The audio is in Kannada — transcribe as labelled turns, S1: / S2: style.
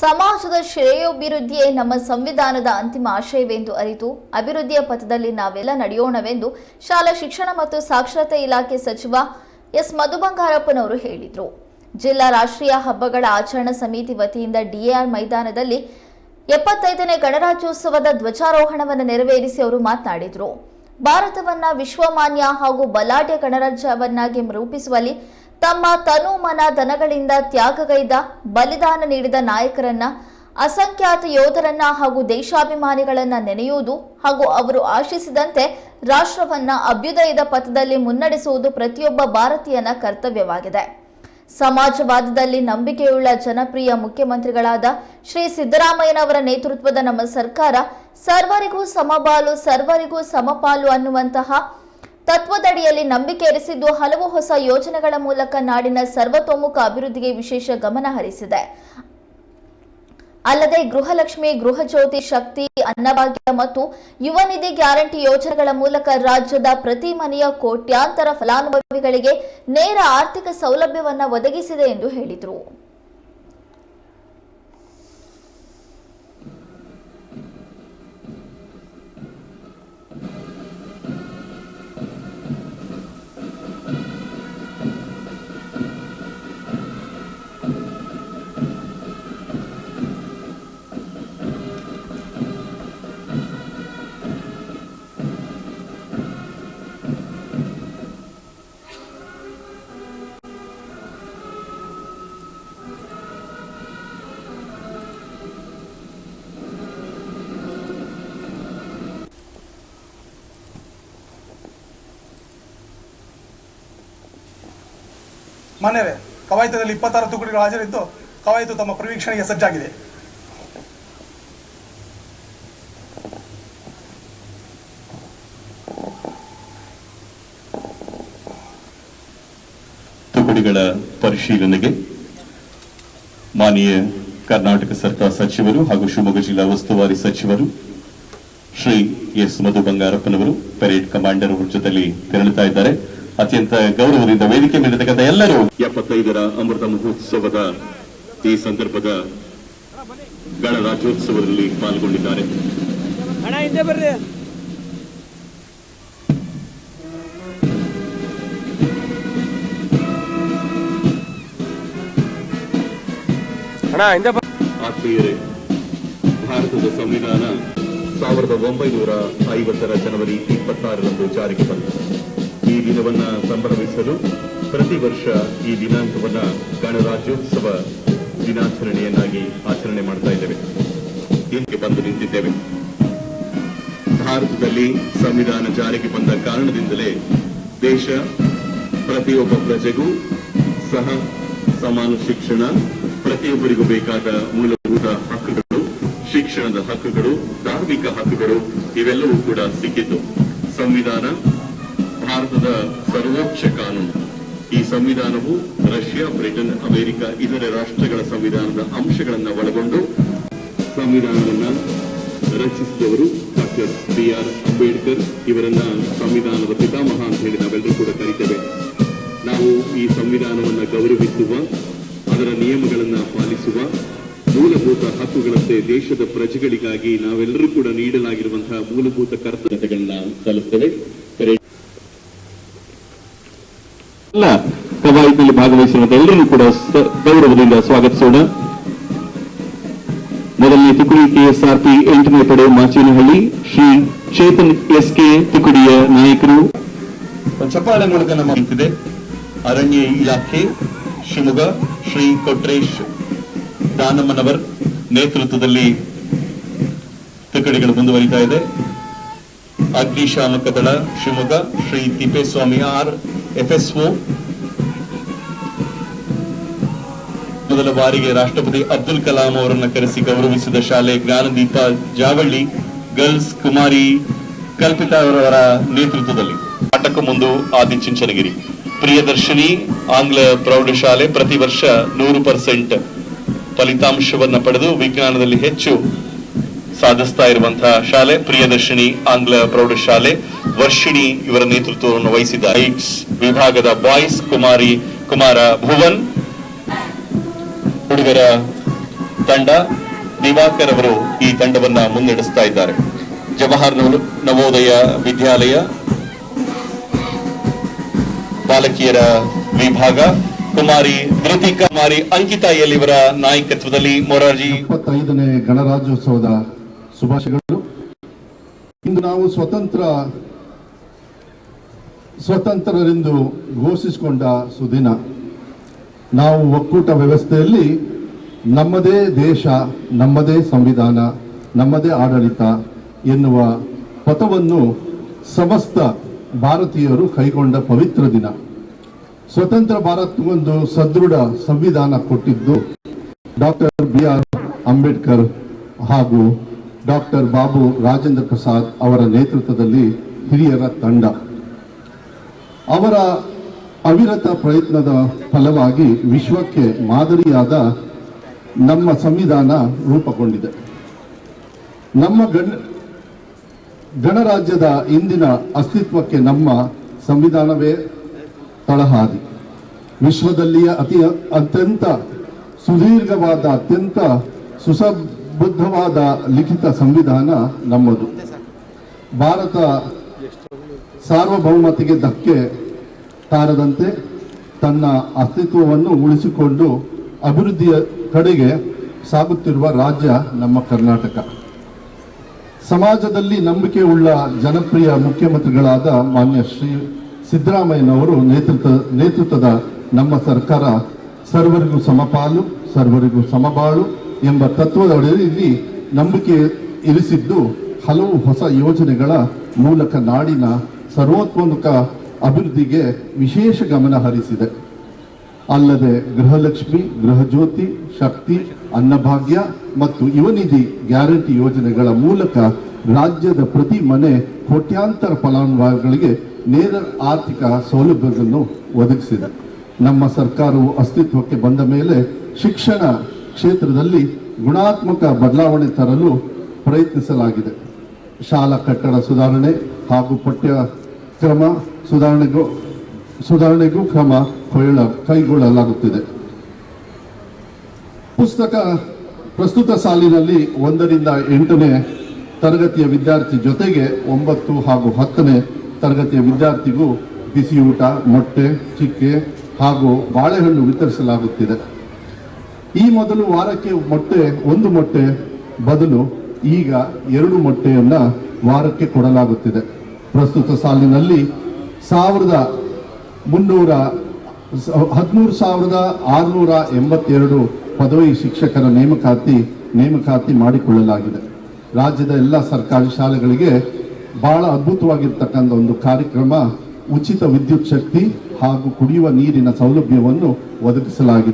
S1: ಸಮಾಜದ ಶ್ರೇಯೋಭಿವೃದ್ಧಿಯೇ ನಮ್ಮ ಸಂವಿಧಾನದ ಅಂತಿಮ ಆಶಯವೆಂದು ಅರಿತು ಅಭಿವೃದ್ಧಿಯ ಪಥದಲ್ಲಿ ನಾವೆಲ್ಲ ನಡೆಯೋಣವೆಂದು ಶಾಲಾ ಶಿಕ್ಷಣ ಮತ್ತು ಸಾಕ್ಷರತೆ ಇಲಾಖೆ ಸಚಿವ ಎಸ್ ಮಧು ಬಂಗಾರಪ್ಪನವರು ಹೇಳಿದರು. ಜಿಲ್ಲಾ ರಾಷ್ಟ್ರೀಯ ಹಬ್ಬಗಳ ಆಚರಣಾ ಸಮಿತಿ ವತಿಯಿಂದ ಡಿಎಆರ್ ಮೈದಾನದಲ್ಲಿ ಎಪ್ಪತ್ತೈದನೇ ಗಣರಾಜ್ಯೋತ್ಸವದ ಧ್ವಜಾರೋಹಣವನ್ನು ನೆರವೇರಿಸಿ ಅವರು ಮಾತನಾಡಿದರು. ಭಾರತವನ್ನ ವಿಶ್ವಮಾನ್ಯ ಹಾಗೂ ಬಲಾಢ್ಯ ಗಣರಾಜ್ಯವನ್ನಾಗಿ ರೂಪಿಸುವಲ್ಲಿ ತಮ್ಮ ತನು ಮನ ಧನಗಳಿಂದ ತ್ಯಾಗಗೈದ ಬಲಿದಾನ ನೀಡಿದ ನಾಯಕರನ್ನ, ಅಸಂಖ್ಯಾತ ಯೋಧರನ್ನ ಹಾಗೂ ದೇಶಾಭಿಮಾನಿಗಳನ್ನ ನೆನೆಯುವುದು ಹಾಗೂ ಅವರು ಆಶಿಸಿದಂತೆ ರಾಷ್ಟ್ರವನ್ನ ಅಭ್ಯುದಯದ ಪಥದಲ್ಲಿ ಮುನ್ನಡೆಸುವುದು ಪ್ರತಿಯೊಬ್ಬ ಭಾರತೀಯನ ಕರ್ತವ್ಯವಾಗಿದೆ. ಸಮಾಜವಾದದಲ್ಲಿ ನಂಬಿಕೆಯುಳ್ಳ ಜನಪ್ರಿಯ ಮುಖ್ಯಮಂತ್ರಿಗಳಾದ ಶ್ರೀ ಸಿದ್ದರಾಮಯ್ಯನವರ ನೇತೃತ್ವದ ನಮ್ಮ ಸರ್ಕಾರ ಸರ್ವರಿಗೂ ಸಮಬಾಲು, ಸರ್ವರಿಗೂ ಸಮಪಾಲು ಅನ್ನುವಂತಹ ತತ್ವದಡಿಯಲ್ಲಿ ನಂಬಿಕೆ ಇರಿಸಿದ್ದು ಹಲವು ಹೊಸ ಯೋಜನೆಗಳ ಮೂಲಕ ನಾಡಿನ ಸರ್ವತೋಮುಖ ಅಭಿವೃದ್ಧಿಗೆ ವಿಶೇಷ ಗಮನ ಹರಿಸಿದೆ. ಅಲ್ಲದೆ ಗೃಹಲಕ್ಷ್ಮಿ, ಗೃಹಜ್ಯೋತಿ, ಶಕ್ತಿ, ಅನ್ನಭಾಗ್ಯ ಮತ್ತು ಯುವ ನಿಧಿ ಗ್ಯಾರಂಟಿ ಯೋಜನೆಗಳ ಮೂಲಕ ರಾಜ್ಯದ ಪ್ರತಿ ಮನೆಯ ಕೋಟ್ಯಾಂತರ ಫಲಾನುಭವಿಗಳಿಗೆ ನೇರ ಆರ್ಥಿಕ ಸೌಲಭ್ಯವನ್ನು ಒದಗಿಸಿದೆ ಎಂದು ಹೇಳಿದರು.
S2: ಮಾನ್ಯವೇ ಕವಾಯತದಲ್ಲಿ ಇಪ್ಪತ್ತಾರು ತುಕಡಿಗಳು ಹಾಜರಿದ್ದು ಕವಾಯತು ತಮ್ಮ ಪ್ರವೀಕ್ಷಣೆಗೆ ಸಜ್ಜಾಗಿದೆ.
S3: ತುಕಡಿಗಳ ಪರಿಶೀಲನೆಗೆ ಮಾನ್ಯ ಕರ್ನಾಟಕ ಸರ್ಕಾರ ಸಚಿವರು ಹಾಗೂ ಶಿವಮೊಗ್ಗ ಜಿಲ್ಲಾ ಉಸ್ತುವಾರಿ ಸಚಿವರು ಶ್ರೀ ಎಸ್ ಮಧು ಬಂಗಾರಪ್ಪನವರು, ಪೆರೇಡ್ ಕಮಾಂಡರ್ ಅವರ ಜೊತೆಲಿ ತೆರಳುತ್ತಾ ಇದ್ದಾರೆ. ಅತ್ಯಂತ ಗೌರವದಿಂದ ವೇದಿಕೆ ಮೇಲಿರ್ತಕ್ಕಂಥ ಎಲ್ಲರೂ ಎಪ್ಪತ್ತೈದರ ಅಮೃತ ಮಹೋತ್ಸವದ ಈ ಸಂದರ್ಭದ ಗಣರಾಜ್ಯೋತ್ಸವದಲ್ಲಿ ಪಾಲ್ಗೊಂಡಿದ್ದಾರೆ. ಆತ್ಮೀಯರೇ ಭಾರತದ ಸಂವಿಧಾನ ಸಾವಿರದ ಒಂಬೈನೂರ ಐವತ್ತರ ಜನವರಿ ಇಪ್ಪತ್ತಾರರಂದು ಜಾರಿಗೆ ಬಂತು. ಈ ದಿನವನ್ನ ಸಂಭ್ರಮಿಸಲು ಪ್ರತಿ ವರ್ಷ ಈ ದಿನಾಂಕವನ್ನ ಗಣರಾಜ್ಯೋತ್ಸವ ದಿನಾಚರಣೆಯನ್ನಾಗಿ ಆಚರಣೆ ಮಾಡ್ತಾ ಇದ್ದೇವೆ. ಇದಕ್ಕೆ ಬಂದು ನಿಂತಿದ್ದೇವೆ. ಭಾರತದಲ್ಲಿ ಸಂವಿಧಾನ ಜಾರಿಗೆ ಬಂದ ಕಾರಣದಿಂದಲೇ ದೇಶ ಪ್ರತಿಯೊಬ್ಬ ಪ್ರಜೆಗೂ ಸಹ ಸಮಾನ ಶಿಕ್ಷಣ, ಪ್ರತಿಯೊಬ್ಬರಿಗೂ ಬೇಕಾದ ಮೂಲಭೂತ ಹಕ್ಕುಗಳು, ಶಿಕ್ಷಣದ ಹಕ್ಕುಗಳು, ಧಾರ್ಮಿಕ ಹಕ್ಕುಗಳು ಇವೆಲ್ಲವೂ ಕೂಡ ಸಿಕ್ಕಿತು ಸಂವಿಧಾನ ಭಾರತದ ಸರ್ವೋಚ್ಚ ಕಾನೂನು ಈ ಸಂವಿಧಾನವು ರಷ್ಯಾ, ಬ್ರಿಟನ್, ಅಮೆರಿಕ ಇತರೆ ರಾಷ್ಟ್ರಗಳ ಸಂವಿಧಾನದ ಅಂಶಗಳನ್ನು ಒಳಗೊಂಡು ಸಂವಿಧಾನವನ್ನು ರಚಿಸಿದವರು ಡಾಕ್ಟರ್ ಬಿ ಆರ್ ಅಂಬೇಡ್ಕರ್. ಇವರನ್ನ ಸಂವಿಧಾನದ ಪಿತಾಮಹ ಅಂತ ಹೇಳಿ ನಾವೆಲ್ಲರೂ ಕೂಡ ಕರಿತೇವೆ. ನಾವು ಈ ಸಂವಿಧಾನವನ್ನು ಗೌರವಿಸುವ, ಅದರ ನಿಯಮಗಳನ್ನು ಪಾಲಿಸುವ ಮೂಲಭೂತ ಹಕ್ಕುಗಳಂತೆ ದೇಶದ ಪ್ರಜೆಗಳಿಗಾಗಿ ನಾವೆಲ್ಲರೂ ಕೂಡ ನೀಡಲಾಗಿರುವಂತಹ ಮೂಲಭೂತ ಕರ್ತವ್ಯಗಳನ್ನ ಸಲ್ಲಿಸ್ತೇವೆ. ಎಲ್ಲ ಕವಾಯತಿನಲ್ಲಿ ಭಾಗವಹಿಸಿರುವಂತಹ ಎಲ್ಲರನ್ನೂ ಕೂಡ ಗೌರವದಿಂದ ಸ್ವಾಗತಿಸೋಣ. ಮೊದಲನೇ ತುಕಡಿ ಕೆಎಸ್ಆರ್ಪಿ ಎಂಟನೇ ಪಡೆ ಮಾಚೇನಹಳ್ಳಿ ಶ್ರೀ ಚೇತನ್ ಎಸ್ಕೆ ತುಕುಡಿಯ ನಾಯಕರು. ಚಪ್ಪಾಳೆ ಮೂಲಕ ನಮ್ಮ ನಿಂತಿದೆ ಅರಣ್ಯ ಇಲಾಖೆ, ಶಿವಮೊಗ್ಗ, ಶ್ರೀ ಕೊಟ್ರೇಶ್ ದಾನಮ್ಮನವರ್ ನೇತೃತ್ವದಲ್ಲಿ ತುಕಡಿಗಳು ಮುಂದುವರಿತಾ ಇದೆ. ಅಗ್ನಿಶಾಮಕ ದಳ ಶಿವಮೊಗ್ಗ ಶ್ರೀ ತಿಪ್ಪೇಸ್ವಾಮಿ ಆರ್ ಎಫ್ಎಸ್ಒ. ಮೊದಲ ಬಾರಿಗೆ ರಾಷ್ಟ್ರಪತಿ ಅಬ್ದುಲ್ ಕಲಾಂ ಅವರನ್ನು ಕರೆಸಿ ಗೌರವಿಸಿದ ಶಾಲೆ ಜ್ಞಾನದೀಪ ಜಾವಳ್ಳಿ, ಗರ್ಲ್ಸ್ ಕುಮಾರಿ ಕಲ್ಪಿತಾ ಅವರವರ ನೇತೃತ್ವದಲ್ಲಿ. ನಾಟಕ ಮುಂದು ಆದಿಚುಂಚನಗಿರಿ ಪ್ರಿಯದರ್ಶಿನಿ, ಆಂಗ್ಲ ಪ್ರೌಢಶಾಲೆ ಪ್ರತಿ ವರ್ಷ ನೂರು ಪರ್ಸೆಂಟ್ ಫಲಿತಾಂಶವನ್ನ ಪಡೆದು ವಿಜ್ಞಾನದಲ್ಲಿ ಹೆಚ್ಚು ಸಾಧಿಸ್ತಾ ಇರುವಂತಹ ಶಾಲೆ, ಪ್ರಿಯದರ್ಶಿನಿ ಆಂಗ್ಲ ಪ್ರೌಢಶಾಲೆ, ವರ್ಷಿಣಿ ಇವರ ನೇತೃತ್ವವನ್ನು ವಹಿಸಿದ ಐಟ್ಸ್ ವಿಭಾಗದ ಬಾಯ್ಸ್ ಕುಮಾರಿ ಕುಮಾರ ಭುವನ್, ಹುಡುಗರ ತಂಡ, ದಿವಾಕರ್ ಅವರು ಈ ತಂಡವನ್ನ ಮುನ್ನಡೆಸ್ತಾ ಇದ್ದಾರೆ. ಜವಾಹರ್ ನವ- ನವೋದಯ ವಿದ್ಯಾಲಯ, ಬಾಲಕಿಯರ ವಿಭಾಗ, ಕುಮಾರಿ ಧೃತಿಕಾ ಕುಮಾರಿ, ಅಂಕಿತಾ ಇವರ ನಾಯಕತ್ವದಲ್ಲಿ ಮೊರಾರ್ಜಿ
S4: ಇಪ್ಪತ್ತೈದನೇ ಗಣರಾಜ್ಯೋತ್ಸವದ ಶುಭಾಶಯಗಳು. ಇಂದು ನಾವು ಸ್ವತಂತ್ರ, ಸ್ವತಂತ್ರರೆಂದು ಘೋಷಿಸಿಕೊಂಡ ಸುದಿನ. ನಾವು ಒಕ್ಕೂಟ ವ್ಯವಸ್ಥೆಯಲ್ಲಿ ನಮ್ಮದೇ ದೇಶ, ನಮ್ಮದೇ ಸಂವಿಧಾನ, ನಮ್ಮದೇ ಆಡಳಿತ ಎನ್ನುವ ಪಥವನ್ನು ಸಮಸ್ತ ಭಾರತೀಯರು ಕೈಗೊಂಡ ಪವಿತ್ರ ದಿನ. ಸ್ವತಂತ್ರ ಭಾರತಕ್ಕೊಂದು ಸದೃಢ ಸಂವಿಧಾನ ಕೊಟ್ಟಿದ್ದು ಡಾಕ್ಟರ್ ಬಿ ಆರ್ ಅಂಬೇಡ್ಕರ್ ಹಾಗೂ ಡಾಕ್ಟರ್ ಬಾಬು ರಾಜೇಂದ್ರ ಪ್ರಸಾದ್ ಅವರ ನೇತೃತ್ವದಲ್ಲಿ ಹಿರಿಯರ ತಂಡ. ಅವರ ಅವಿರತ ಪ್ರಯತ್ನದ ಫಲವಾಗಿ ವಿಶ್ವಕ್ಕೆ ಮಾದರಿಯಾದ ನಮ್ಮ ಸಂವಿಧಾನ ರೂಪುಗೊಂಡಿದೆ. ನಮ್ಮ ಗಣ, ಗಣರಾಜ್ಯದ ಇಂದಿನ ಅಸ್ತಿತ್ವಕ್ಕೆ ನಮ್ಮ ಸಂವಿಧಾನವೇ ತಳಹಾದಿ. ವಿಶ್ವದಲ್ಲಿಯ ಅತಿ ಅತ್ಯಂತ ಸುದೀರ್ಘವಾದ ಅತ್ಯಂತ ಸುಸಬದ್ಧವಾದ ಲಿಖಿತ ಸಂವಿಧಾನ ನಮ್ಮದು. ಭಾರತ ಸಾರ್ವಭೌಮತೆಗೆ ಧಕ್ಕೆ ತಾರದಂತೆ ತನ್ನ ಅಸ್ತಿತ್ವವನ್ನು ಉಳಿಸಿಕೊಂಡು ಅಭಿವೃದ್ಧಿಯ ಕಡೆಗೆ ಸಾಗುತ್ತಿರುವ ರಾಜ್ಯ ನಮ್ಮ ಕರ್ನಾಟಕ. ಸಮಾಜದಲ್ಲಿ ನಂಬಿಕೆ ಉಳ್ಳ ಜನಪ್ರಿಯ ಮುಖ್ಯಮಂತ್ರಿಗಳಾದ ಮಾನ್ಯ ಶ್ರೀ ಸಿದ್ದರಾಮಯ್ಯನವರು ನೇತೃತ್ವ, ನೇತೃತ್ವದ ನಮ್ಮ ಸರ್ಕಾರ ಸರ್ವರಿಗೂ ಸಮಪಾಲು, ಸರ್ವರಿಗೂ ಸಮಬಾಳು. ಎಂಬ ತತ್ವದ ಅಡಿಯಲ್ಲಿ ನಂಬಿಕೆ ಇರಿಸಿದ್ದು ಹಲವು ಹೊಸ ಯೋಜನೆಗಳ ಮೂಲಕ ನಾಡಿನ ಸರ್ವೋತ್ಮುಖ ಅಭಿವೃದ್ಧಿಗೆ ವಿಶೇಷ ಗಮನ ಹರಿಸಿದೆ. ಅಲ್ಲದೆ ಗೃಹಲಕ್ಷ್ಮಿ, ಗೃಹಜ್ಯೋತಿ, ಶಕ್ತಿ, ಅನ್ನಭಾಗ್ಯ ಮತ್ತು ಯುವನಿಧಿ ಗ್ಯಾರಂಟಿ ಯೋಜನೆಗಳ ಮೂಲಕ ರಾಜ್ಯದ ಪ್ರತಿ ಮನೆ ಕೋಟ್ಯಾಂತರ ಫಲಾನುಭವಿಗಳಿಗೆ ನೇರ ಆರ್ಥಿಕ ಸೌಲಭ್ಯಗಳನ್ನು ಒದಗಿಸಿದೆ. ನಮ್ಮ ಸರ್ಕಾರವು ಅಸ್ತಿತ್ವಕ್ಕೆ ಬಂದ ಮೇಲೆ ಶಿಕ್ಷಣ ಕ್ಷೇತ್ರದಲ್ಲಿ ಗುಣಾತ್ಮಕ ಬದಲಾವಣೆ ತರಲು ಪ್ರಯತ್ನಿಸಲಾಗಿದೆ. ಶಾಲಾ ಕಟ್ಟಡ ಸುಧಾರಣೆ ಹಾಗೂ ಪಠ್ಯಕ್ರಮ ಸುಧಾರಣೆಗೂ ಸುಧಾರಣೆಗೂ ಕ್ರಮ ಕೈಗೊಳ್ಳಲಾಗುತ್ತಿದೆ. ಪುಸ್ತಕ ಪ್ರಸ್ತುತ ಸಾಲಿನಲ್ಲಿ ಒಂದರಿಂದ ಎಂಟನೇ ತರಗತಿಯ ವಿದ್ಯಾರ್ಥಿ ಜೊತೆಗೆ ಒಂಬತ್ತು ಹಾಗೂ ಹತ್ತನೇ ತರಗತಿಯ ವಿದ್ಯಾರ್ಥಿಗೂ ಬಿಸಿಯೂಟ, ಮೊಟ್ಟೆ, ಚಿಕ್ಕೆ ಹಾಗೂ ಬಾಳೆಹಣ್ಣು ವಿತರಿಸಲಾಗುತ್ತಿದೆ. ಈ ಮೊದಲು ವಾರಕ್ಕೆ ಮೊಟ್ಟೆ, ಒಂದು ಮೊಟ್ಟೆ ಬದಲು ಈಗ ಎರಡು ಮೊಟ್ಟೆಯನ್ನ ವಾರಕ್ಕೆ ಕೊಡಲಾಗುತ್ತಿದೆ. ಪ್ರಸ್ತುತ ಸಾಲಿನಲ್ಲಿ ಸಾವಿರದ ಮುನ್ನೂರ ಹದಿಮೂರು ಸಾವಿರದ ಆರುನೂರ ಎಂಬತ್ತೆರಡು ಪದವಿ ಶಿಕ್ಷಕರ ನೇಮಕಾತಿ ನೇಮಕಾತಿ ಮಾಡಿಕೊಳ್ಳಲಾಗಿದೆ. ರಾಜ್ಯದ ಎಲ್ಲ ಸರ್ಕಾರಿ ಶಾಲೆಗಳಿಗೆ ಬಹಳ ಅದ್ಭುತವಾಗಿರ್ತಕ್ಕಂಥ ಒಂದು ಕಾರ್ಯಕ್ರಮ, ಉಚಿತ ವಿದ್ಯುತ್ ಶಕ್ತಿ ಹಾಗೂ ಕುಡಿಯುವ ನೀರಿನ ಸೌಲಭ್ಯವನ್ನು ಒದಗಿಸಲಾಗಿದೆ.